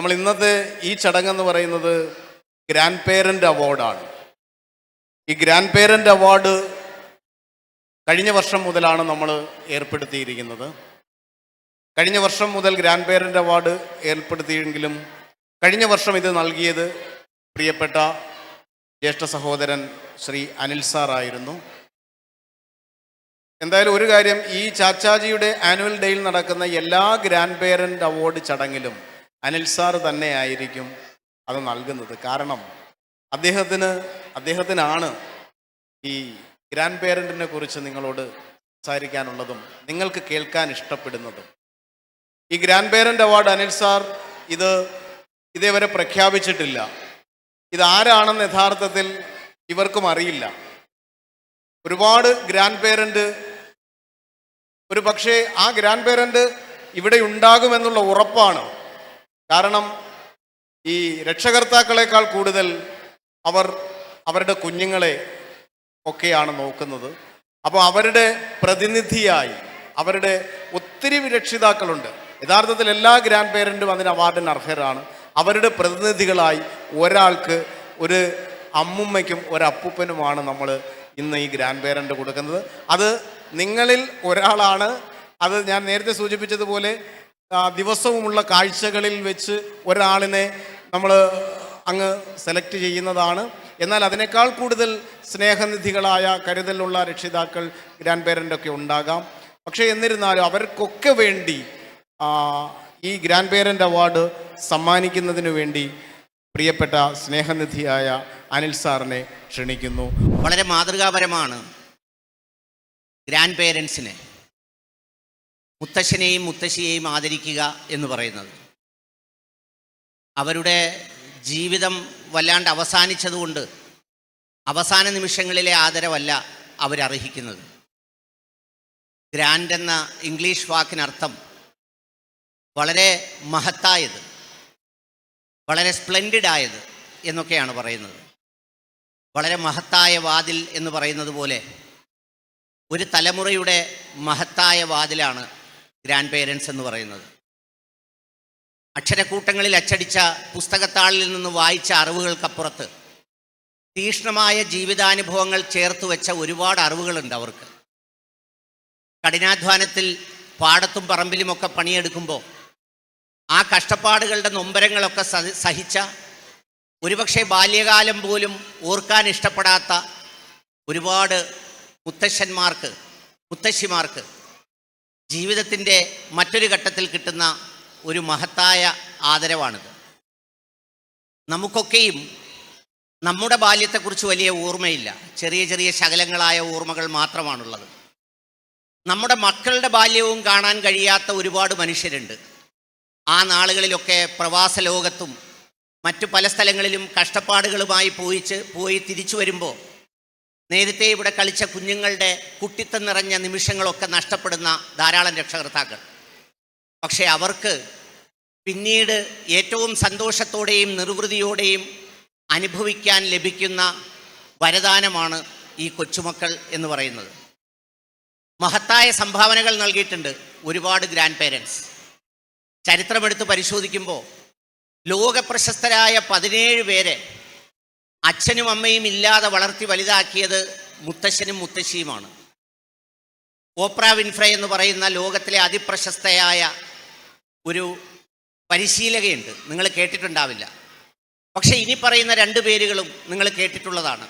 നമ്മൾ ഇന്നത്തെ ഈ ചടങ്ങെന്ന് പറയുന്നത് ഗ്രാൻഡ് പേരന്റ് അവാർഡാണ്. ഈ ഗ്രാൻഡ് പേരന്റ് അവാർഡ് കഴിഞ്ഞ വർഷം മുതലാണ് നമ്മൾ ഏർപ്പെടുത്തിയിരിക്കുന്നത്. കഴിഞ്ഞ വർഷം മുതൽ ഗ്രാൻഡ് പേരന്റ് അവാർഡ് ഏർപ്പെടുത്തിയെങ്കിലും കഴിഞ്ഞ വർഷം ഇത് നൽകിയത് പ്രിയപ്പെട്ട ജ്യേഷ്ഠ സഹോദരൻ ശ്രീ അനിൽ സാർ ആയിരുന്നു. എന്തായാലും ഒരു കാര്യം ഈ ചാച്ചാജിയുടെ ആനുവൽ ഡേയിൽ നടക്കുന്ന എല്ലാ ഗ്രാൻഡ് പേരന്റ് അവാർഡ് ചടങ്ങിലും അനിൽ സാർ തന്നെയായിരിക്കും അത് നൽകുന്നത്. കാരണം അദ്ദേഹത്തിന് അദ്ദേഹത്തിനാണ് ഈ ഗ്രാൻഡ് പേരന്റിനെ കുറിച്ച് നിങ്ങളോട് സംസാരിക്കാനുള്ളതും നിങ്ങൾക്ക് കേൾക്കാൻ ഇഷ്ടപ്പെടുന്നതും. ഈ grandparent award Anil sir ഇത് ഇതേവരെ പ്രഖ്യാപിച്ചിട്ടില്ല. ഇതാരാണെന്ന് യഥാർത്ഥത്തിൽ ഇവർക്കും അറിയില്ല. ഒരുപാട് ഗ്രാൻഡ് പേരന്റ് ഒരു പക്ഷേ ആ ഗ്രാൻഡ് പേരന്റ് ഇവിടെ ഉണ്ടാകുമെന്നുള്ള ഉറപ്പാണ്. കാരണം ഈ രക്ഷകർത്താക്കളെക്കാൾ കൂടുതൽ അവർ അവരുടെ കുഞ്ഞുങ്ങളെ ഒക്കെയാണ് നോക്കുന്നത്. അപ്പോൾ അവരുടെ പ്രതിനിധിയായി അവരുടെ ഒത്തിരി രക്ഷിതാക്കളുണ്ട്. യഥാർത്ഥത്തിൽ എല്ലാ ഗ്രാൻഡ് പേരന്റും അതിന് അവാർഡിന് അർഹരാണ്. അവരുടെ പ്രതിനിധികളായി ഒരാൾക്ക് ഒരു അമ്മുമ്മയ്ക്കും ഒരു അപ്പൂപ്പനുമാണ് നമ്മൾ ഇന്ന് ഈ ഗ്രാൻഡ് പേരന്റ് കൊടുക്കുന്നത്. അത് നിങ്ങളിൽ ഒരാളാണ്. അത് ഞാൻ നേരത്തെ സൂചിപ്പിച്ചതുപോലെ ദിവസവുമുള്ള കാഴ്ചകളിൽ വെച്ച് ഒരാളിനെ നമ്മൾ അങ്ങ് സെലക്ട് ചെയ്യുന്നതാണ്. എന്നാൽ അതിനേക്കാൾ കൂടുതൽ സ്നേഹനിധികളായ കരുതലുള്ള രക്ഷിതാക്കൾ ഗ്രാൻഡ് പേരന്റൊക്കെ ഉണ്ടാകാം. പക്ഷേ എന്നിരുന്നാലും അവർക്കൊക്കെ വേണ്ടി ഈ ഗ്രാൻഡ് പേരന്റ് അവാർഡ് സമ്മാനിക്കുന്നതിന് വേണ്ടി പ്രിയപ്പെട്ട സ്നേഹനിധിയായ അനിൽ സാറിനെ ക്ഷണിക്കുന്നു. വളരെ മാതൃകാപരമാണ് ഗ്രാൻഡ് പേരൻസിനെ മുത്തശ്ശനെയും മുത്തശ്ശിയെയും ആദരിക്കുക എന്ന് പറയുന്നത്. അവരുടെ ജീവിതം വല്ലാണ്ട് അവസാനിച്ചതുകൊണ്ട് അവസാന നിമിഷങ്ങളിലെ ആദരവല്ല അവരർഹിക്കുന്നത്. ഗ്രാൻഡ് എന്ന ഇംഗ്ലീഷ് വാക്കിനർത്ഥം വളരെ മഹത്തായത് വളരെ സ്പ്ലെൻഡിഡ് ആയത് എന്നൊക്കെയാണ് പറയുന്നത്. വളരെ മഹത്തായ വാതിൽ എന്ന് പറയുന്നത് പോലെ ഒരു തലമുറയുടെ മഹത്തായ വാതിലാണ് ഗ്രാൻഡ് പേരൻസ് എന്ന് പറയുന്നത്. അക്ഷരക്കൂട്ടങ്ങളിൽ അച്ചടിച്ച പുസ്തകത്താളിൽ നിന്ന് വായിച്ച അറിവുകൾക്കപ്പുറത്ത് തീക്ഷ്ണമായ ജീവിതാനുഭവങ്ങൾ ചേർത്ത് വെച്ച ഒരുപാട് അറിവുകളുണ്ട് അവർക്ക്. കഠിനാധ്വാനത്തിൽ പാടത്തും പറമ്പിലുമൊക്കെ പണിയെടുക്കുമ്പോൾ ആ കഷ്ടപ്പാടുകളുടെ നൊമ്പരങ്ങളൊക്കെ സഹി- സഹിച്ച ഒരുപക്ഷെ ബാല്യകാലം പോലും ഓർക്കാൻ ഇഷ്ടപ്പെടാത്ത ഒരുപാട് മുത്തശ്ശന്മാർക്ക് മുത്തശ്ശിമാർക്ക് ജീവിതത്തിന്റെ മറ്റൊരു ഘട്ടത്തിൽ കിട്ടുന്ന ഒരു മഹത്തായ ആദരവാണിത്. നമുക്കൊക്കെയും നമ്മുടെ ബാല്യത്തെക്കുറിച്ച് വലിയ ഓർമ്മയില്ല. ചെറിയ ചെറിയ ശകലങ്ങളായ ഓർമ്മകൾ മാത്രമാണുള്ളത്. നമ്മുടെ മക്കളുടെ ബാല്യവും കാണാൻ കഴിയാത്ത ഒരുപാട് മനുഷ്യരുണ്ട്. ആ നാളുകളിലൊക്കെ പ്രവാസ ലോകത്തും മറ്റു പല സ്ഥലങ്ങളിലും കഷ്ടപ്പാടുകളുമായി പോയിച്ച് പോയി തിരിച്ചു വരുമ്പോൾ നേരത്തെ ഇവിടെ കളിച്ച കുഞ്ഞുങ്ങളുടെ കുട്ടിത്തം നിറഞ്ഞ നിമിഷങ്ങളൊക്കെ നഷ്ടപ്പെടുന്ന ധാരാളം രക്ഷകർത്താക്കൾ. പക്ഷേ അവർക്ക് പിന്നീട് ഏറ്റവും സന്തോഷത്തോടെയും നിർവൃതിയോടെയും അനുഭവിക്കാൻ ലഭിക്കുന്ന വരദാനമാണ് ഈ കൊച്ചുമക്കൾ എന്ന് പറയുന്നത്. മഹത്തായ സംഭാവനകൾ നൽകിയിട്ടുണ്ട് ഒരുപാട് ഗ്രാൻഡ് പേരൻസ്. ചരിത്രമെടുത്ത് പരിശോധിക്കുമ്പോൾ ലോകപ്രശസ്തരായ പതിനേഴ് പേരെ അച്ഛനും അമ്മയും ഇല്ലാതെ വളർത്തി വലുതാക്കിയത് മുത്തശ്ശനും മുത്തശ്ശിയുമാണ്. ഓപ്ര വിൻഫ്രെ എന്ന് പറയുന്ന ലോകത്തിലെ അതിപ്രശസ്തയായ ഒരു പരിശീലകയുണ്ട്. നിങ്ങൾ കേട്ടിട്ടുണ്ടാവില്ല. പക്ഷെ ഇനി പറയുന്ന രണ്ട് പേരുകളും നിങ്ങൾ കേട്ടിട്ടുള്ളതാണ്.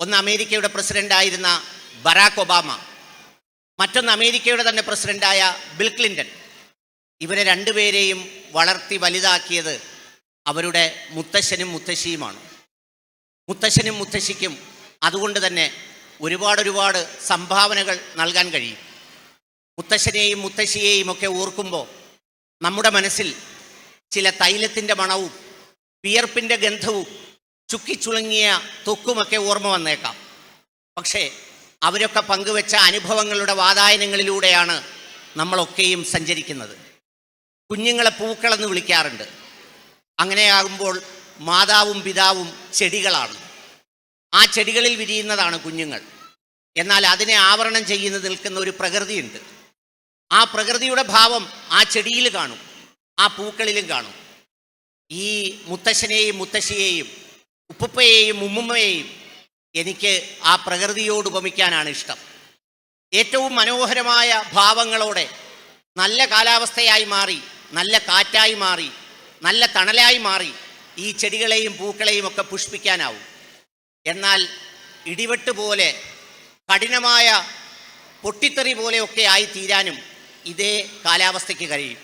ഒന്ന് അമേരിക്കയുടെ പ്രസിഡന്റായിരുന്ന ബറാക്ക് ഒബാമ. മറ്റൊന്ന് അമേരിക്കയുടെ തന്നെ പ്രസിഡന്റായ ബിൽ ക്ലിന്റൺ ഇവരെ രണ്ടുപേരെയും വളർത്തി വലുതാക്കിയത് അവരുടെ മുത്തശ്ശനും മുത്തശ്ശിയുമാണ്. മുത്തശ്ശനും മുത്തശ്ശിക്കും അതുകൊണ്ട് തന്നെ ഒരുപാട് ഒരുപാട് സംഭാവനകൾ നൽകാൻ കഴിയും. മുത്തശ്ശനെയും മുത്തശ്ശിയെയും ഒക്കെ ഓർക്കുമ്പോൾ നമ്മുടെ മനസ്സിൽ ചില തൈലത്തിന്റെ മണവും വിയർപ്പിന്റെ ഗന്ധവും ചുക്കിച്ചുളുങ്ങിയ തൊക്കുമൊക്കെ ഓർമ്മ വന്നേക്കാം. പക്ഷേ അവരൊക്കെ പങ്കുവെച്ച അനുഭവങ്ങളുടെ വാതായനങ്ങളിലൂടെയാണ് നമ്മളൊക്കെയും സഞ്ചരിക്കുന്നത്. കുഞ്ഞുങ്ങളെ പൂക്കളെന്ന് വിളിക്കാറുണ്ട്. അങ്ങനെയാകുമ്പോൾ മാതാവും പിതാവും ചെടികളാണ്. ആ ചെടികളിൽ വിരിയുന്നതാണ് കുഞ്ഞുങ്ങൾ. എന്നാൽ അതിനെ ആവരണം ചെയ്യുന്ന നിൽക്കുന്ന ഒരു പ്രകൃതിയുണ്ട്. ആ പ്രകൃതിയുടെ ഭാവം ആ ചെടിയിൽ കാണും ആ പൂക്കളിലും കാണും. ഈ മുത്തശ്ശനെയും മുത്തശ്ശിയെയും ഉപ്പുപ്പയെയും ഉമ്മുമ്മയെയും എനിക്ക് ആ പ്രകൃതിയോട് ഉപമിക്കാനാണ് ഇഷ്ടം. ഏറ്റവും മനോഹരമായ ഭാവങ്ങളോടെ നല്ല കാലാവസ്ഥയായി മാറി നല്ല കാറ്റായി മാറി നല്ല തണലായി മാറി ഈ ചെടികളെയും പൂക്കളെയും ഒക്കെ പുഷ്പിക്കാനാവും. എന്നാൽ ഇടിവെട്ട് പോലെ കഠിനമായ പൊട്ടിത്തെറി പോലെയൊക്കെ ആയി തീരാനും ഇതേ കാലാവസ്ഥയ്ക്ക് കഴിയും.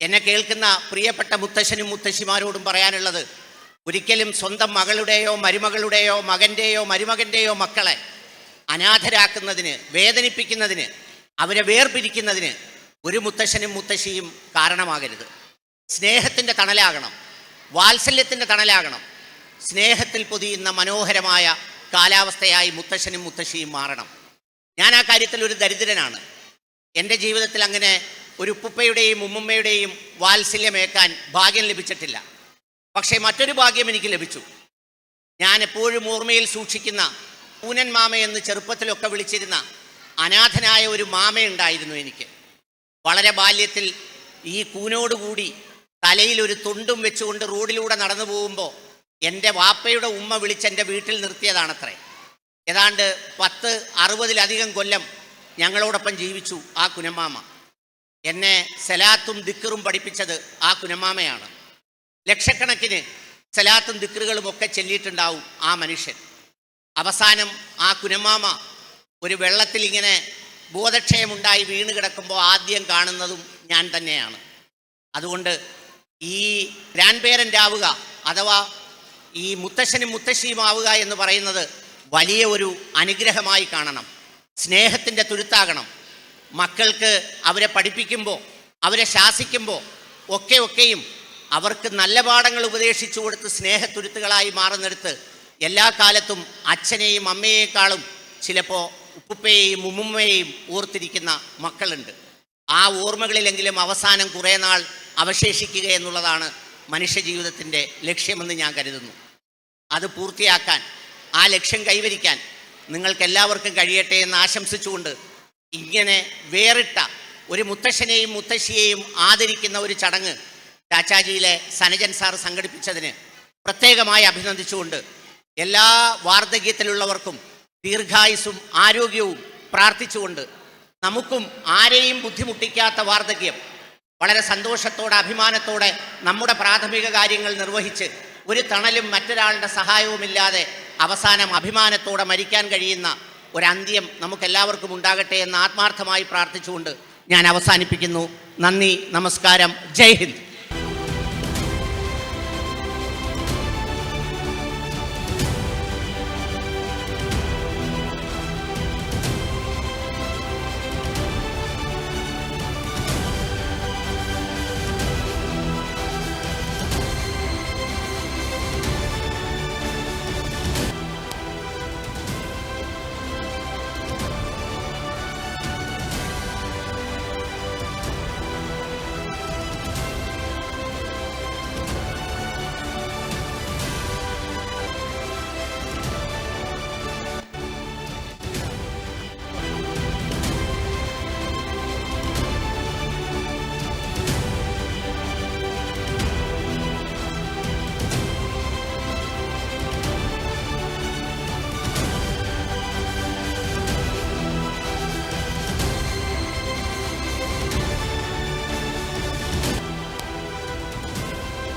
എന്നെ കേൾക്കുന്ന പ്രിയപ്പെട്ട മുത്തശ്ശനും മുത്തശ്ശിമാരോടും പറയാനുള്ളത് ഒരിക്കലും സ്വന്തം മകളുടെയോ മരുമകളുടെയോ മകന്റെയോ മരുമകന്റെയോ മക്കളെ അനാഥരാക്കുന്നതിന് വേദനിപ്പിക്കുന്നതിന് അവരെ വേർപിരിക്കുന്നതിന് ഒരു മുത്തശ്ശനും മുത്തശ്ശിയും കാരണമാകരുത്. സ്നേഹത്തിന്റെ തണലാകണം. വാത്സല്യത്തിന്റെ തണലാകണം. സ്നേഹത്തിൽ പൊതിയുന്ന മനോഹരമായ കാലാവസ്ഥയായി മുത്തശ്ശനും മുത്തശ്ശിയും മാറണം. ഞാൻ ആ കാര്യത്തിൽ ഒരു ദരിദ്രനാണ്. എന്റെ ജീവിതത്തിൽ അങ്ങനെ ഒരു ഉപ്പുപ്പയുടെയും ഉമ്മുമ്മയുടെയും വാത്സല്യമേക്കാൻ ഭാഗ്യം ലഭിച്ചിട്ടില്ല. പക്ഷേ മറ്റൊരു ഭാഗ്യം എനിക്ക് ലഭിച്ചു. ഞാൻ എപ്പോഴും ഓർമ്മയിൽ സൂക്ഷിക്കുന്ന പൂനൻ മാമ എന്ന് ചെറുപ്പത്തിലൊക്കെ വിളിച്ചിരുന്ന അനാഥനായ ഒരു മാമയുണ്ടായിരുന്നു എനിക്ക്. വളരെ ബാല്യത്തിൽ ഈ കൂനോടുകൂടി തലയിൽ ഒരു തുണ്ടും വെച്ചുകൊണ്ട് റോഡിലൂടെ നടന്നു പോകുമ്പോൾ എന്റെ വാപ്പയുടെ ഉമ്മ വിളിച്ച് എന്റെ വീട്ടിൽ നിർത്തിയതാണത്രേ. ഏതാണ്ട് പത്ത് അറുപതിലധികം കൊല്ലം ഞങ്ങളോടൊപ്പം ജീവിച്ചു ആ കുനമാമ എന്നെ സലാത്തും ദിക്കറും പഠിപ്പിച്ചത് ആ കുനമാമയാണ് ലക്ഷക്കണക്കിന് സലാത്തും ദിക്കറുകളും ഒക്കെ ചെല്ലിയിട്ടുണ്ടാവും ആ മനുഷ്യൻ. അവസാനം ആ കുനമാമ ഒരു വെള്ളത്തിൽ ഇങ്ങനെ ബോധക്ഷയമുണ്ടായി വീണ് കിടക്കുമ്പോൾ ആദ്യം കാണുന്നതും ഞാൻ തന്നെയാണ്. അതുകൊണ്ട് ഈ ഗ്രാൻഡ് പേരന്റ് ആവുക അഥവാ ഈ മുത്തശ്ശനും മുത്തശ്ശിയും ആവുക എന്ന് പറയുന്നത് വലിയ ഒരു അനുഗ്രഹമായി കാണണം. സ്നേഹത്തിന്റെ തുരുത്താകണം. മക്കൾക്ക് അവരെ പഠിപ്പിക്കുമ്പോൾ അവരെ ശാസിക്കുമ്പോൾ ഒക്കെ ഒക്കെയും അവർക്ക് നല്ല പാഠങ്ങൾ ഉപദേശിച്ചു കൊടുത്ത് സ്നേഹത്തുരുത്തുകളായി മാറുന്നിടത്ത് എല്ലാ കാലത്തും അച്ഛനെയും അമ്മയേക്കാളും ചിലപ്പോൾ ഉപ്പുപ്പയെയും ഉമ്മുമ്മയെയും ഓർത്തിരിക്കുന്ന മക്കളുണ്ട്. ആ ഓർമ്മകളിലെങ്കിലും അവസാനം കുറേ നാൾ അവശേഷിക്കുക എന്നുള്ളതാണ് മനുഷ്യജീവിതത്തിന്റെ ലക്ഷ്യമെന്ന് ഞാൻ കരുതുന്നു. അത് പൂർത്തിയാക്കാൻ ആ ലക്ഷ്യം കൈവരിക്കാൻ നിങ്ങൾക്കെല്ലാവർക്കും കഴിയട്ടെ എന്ന് ആശംസിച്ചുകൊണ്ട് ഇങ്ങനെ വേറിട്ട ഒരു മുത്തശ്ശനെയും മുത്തശ്ശിയെയും ആദരിക്കുന്ന ഒരു ചടങ്ങ് ചാച്ചാജിയിലെ സനജൻ സാർ സംഘടിപ്പിച്ചതിന് പ്രത്യേകമായി അഭിനന്ദിച്ചുകൊണ്ട് എല്ലാ വാർദ്ധക്യത്തിലുള്ളവർക്കും ദീർഘായുസും ആരോഗ്യവും പ്രാർത്ഥിച്ചുകൊണ്ട് നമുക്കും ആരെയും ബുദ്ധിമുട്ടിക്കാത്ത വാർദ്ധക്യം വളരെ സന്തോഷത്തോടെ അഭിമാനത്തോടെ നമ്മുടെ പ്രാഥമിക കാര്യങ്ങൾ നിർവഹിച്ച് ഒരു തണലും മറ്റൊരാളുടെ സഹായവുമില്ലാതെ അവസാനം അഭിമാനത്തോടെ മരിക്കാൻ കഴിയുന്ന ഒരന്ത്യം നമുക്കെല്ലാവർക്കും ഉണ്ടാകട്ടെ എന്ന് ആത്മാർത്ഥമായി പ്രാർത്ഥിച്ചുകൊണ്ട് ഞാൻ അവസാനിപ്പിക്കുന്നു. നന്ദി നമസ്കാരം. ജയ് ഹിന്ദ്.